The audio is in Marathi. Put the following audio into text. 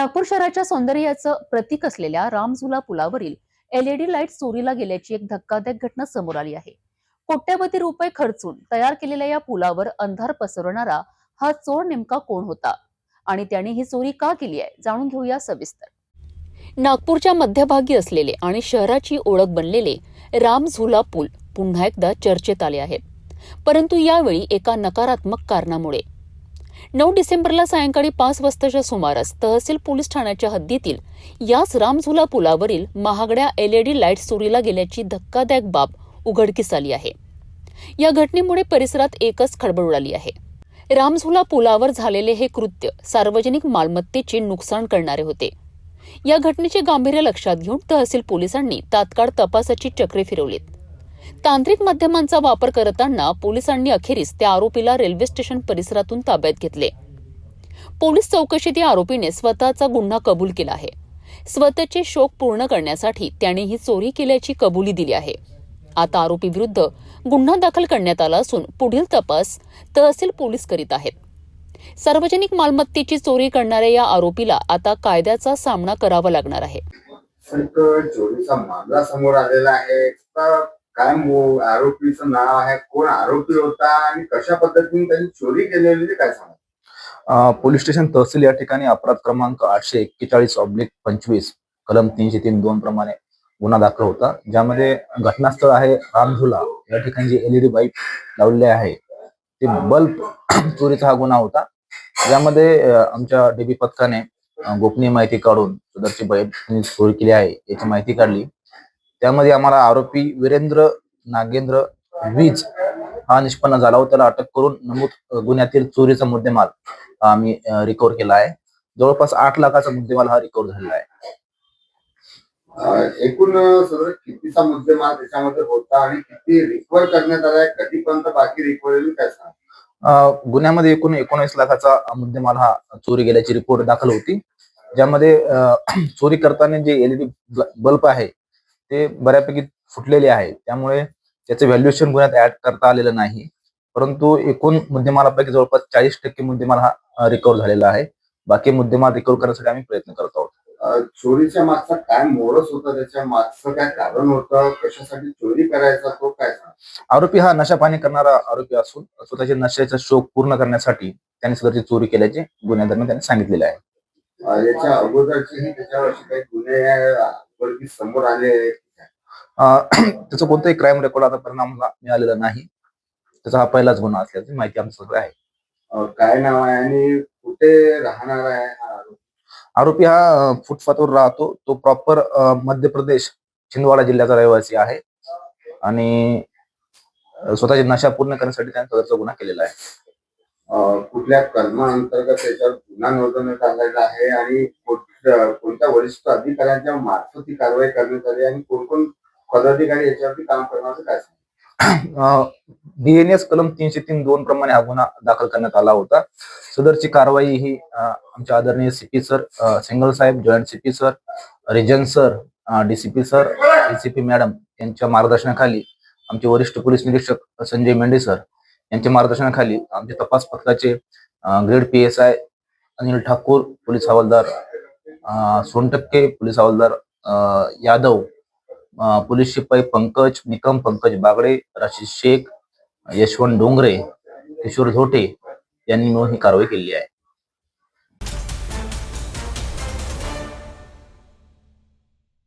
नागपूर शहराच्या सौंदर्याचं प्रतीक असलेल्या रामझुला पुलावरील एलईडी लाइट चोरीला गेल्याची एक धक्कादायक घटना समोर आली आहे. कोट्यवधी रुपये खर्चून तयार केलेल्या या पुलावर अंधार पसरवणारा हा चोर नेमका कोण होता? आणि त्याने ही चोरी का केली आहे? जाणून घेऊया सविस्तर. नागपूरच्या मध्यभागी असलेले आणि शहराची ओळख बनलेले रामझुला पूल पुन्हा एकदा चर्चेत आले आहेत. परंतु यावेळी एका नकारात्मक कारणामुळे नऊ डिसेंबरला सायंकाळी पाच वाजताच्या सुमारास तहसील पोलीस ठाण्याच्या हद्दीतील याच रामझुला पुलावरील महागड्या एलईडी लाइट चोरीला गेल्याची धक्कादायक बाब उघडकीस आली आहे. या घटनेमुळे परिसरात एकच खळबळ उडाली आहे. रामझुला पुलावर झालेले हे कृत्य सार्वजनिक मालमत्तेचे नुकसान करणारे होते. या घटनेचे गांभीर्य लक्षात घेऊन तहसील पोलिसांनी तात्काळ तपासाची चक्रे फिरवलीत. तांत्रिक माध्यमांचा वापर करताना पोलिसांनी अखेरीस त्या आरोपीला रेल्वे स्टेशन परिसरातून ताब्यात घेतले. पोलीस चौकशीत या आरोपीने स्वतःचा गुन्हा कबूल केला आहे. स्वतःचे शोक पूर्ण करण्यासाठी त्याने ही चोरी केल्याची कबुली दिली आहे. आता आरोपी विरुद्ध गुन्हा दाखल करण्यात आला असून पुढील तपास तहसील पोलीस करीत आहेत. सार्वजनिक मालमत्तेची चोरी करणाऱ्या या आरोपीला आता कायद्याचा सामना करावा लागणार आहे. काय मो- आरोपीचं नाव आहे कोण आरोपी होता आणि कशा पद्धतीने त्यांनी चोरी केलेली ते काय सांगा अ, पोलीस स्टेशन तहसील या ठिकाणी अपराध क्रमांक आठशे एक्केचाळीस ऑब्लिक पंचवीस कलम तीनशे तीन दोन प्रमाणे गुन्हा दाखल होता. ज्यामध्ये घटनास्थळ आहे रामझुला. या ठिकाणी जे एलईडी बाईप लावलेले आहे ते बल्ब चोरीचा हा गुन्हा होता. ज्यामध्ये अ, आमच्या डीबी पथकाने अ, गोपनीय माहिती काढून सदरची बाईप त्यांनी चोरी केली आहे याची माहिती काढली. त्यामध्ये आम्हाला आरोपी वीरेंद्र नागेंद्र वीज हा निष्पन्न झाला होता. त्याला अटक करून नमूद गुन्ह्यातील चोरीचा मुद्देमाल आम्ही रिकव्हर केला आहे. जवळपास आठ लाखाचा मुद्देमाल हा रिकव्हर झालेला आहे. एकूण सगळं कितीचा मुद्देमाल त्याच्यामध्ये होता आणि किती रिकवर करण्यात आलाय कधीपर्यंत बाकी रिकव्हरी काय सांगा? गुन्ह्यामध्ये एकूण एकोणीस लाखाचा मुद्देमाल हा चोरी गेल्याची रिपोर्ट दाखल होती. ज्यामध्ये चोरी करताना जे एलईडी बल्ब आहे ते बऱ्यापैकी फुटलेले आहे त्यामुळे त्याचं व्हॅल्युएशन गुन्ह्यात ऍड करता आलेलं नाही. परंतु एकूण मुद्देमालापैकी जवळपास चाळीस टक्के मुद्देमाल हा रिकव्हर झालेला आहे. बाकी मुद्देमाल रिकव्हर करण्यासाठी आम्ही प्रयत्न करत आहोत. चोरीच्या मागचा काय मोरस होता? त्याच्या मागचं काय कारण होतं? कशासाठी चोरी करायचा तो काय आरोपी हा नशा पाणी करणारा आरोपी असून स्वतःच्या नशेचा शोक पूर्ण करण्यासाठी त्याने सदरची चोरी केल्याचे गुन्ह्यादरम्यान त्यांनी सांगितलेले आहे. याच्या अगोदरचेही त्याच्यावर काही गुन्हे समोर आले त्याचं कोणतंही क्राईम रेकॉर्ड आतापर्यंत आम्हाला मिळालेला नाही. त्याचा हा पहिलाच गुन्हा असल्याची माहिती आमच्याकडे आहे. काय नाव आहे आणि कुठे राहणार आहे हा आरोपी? आरोपी हा फुटपाथवर राहतो. तो प्रॉपर मध्य प्रदेश छिंदवाडा जिल्ह्याचा रहिवासी आहे. आणि स्वतःची नशा पूर्ण करण्यासाठी त्याने सदरचा गुन्हा केलेला आहे. कुठल्या कलमाअंतर्गत त्याच्यावर गुन्हा नोंदवण्यात आलेला आहे आणि कोणत्या वरिष्ठ अधिकाऱ्यांच्या मार्फत ही कारवाई करण्यात आली आणि कोण कोण पदाधिकारी याच्यावरती काम करण्याचं काय डीएनएस कलम तीनशे तीन दोन प्रमाणे हा गुन्हा दाखल करण्यात आला होता. सदरची कारवाई ही आमच्या आदरणीय सीपी सर सिंगल साहेब joint CP sir region sir DCP sir DCP madam यांच्या मार्गदर्शनाखाली आमचे वरिष्ठ पोलीस निरीक्षक संजय मेंढे सर यांच्या मार्गदर्शनाखाली आमचे तपास पथकाचे grade P S I Anil Thakur police हवालदार सोनटक्के पोलीस हवालदार यादव पोलीस शिपाई पंकज निकम पंकज बागडे राशीद शेख यशवंत डोंगरे किशोर झोटे यांनी मिळून ही कारवाई केली आहे.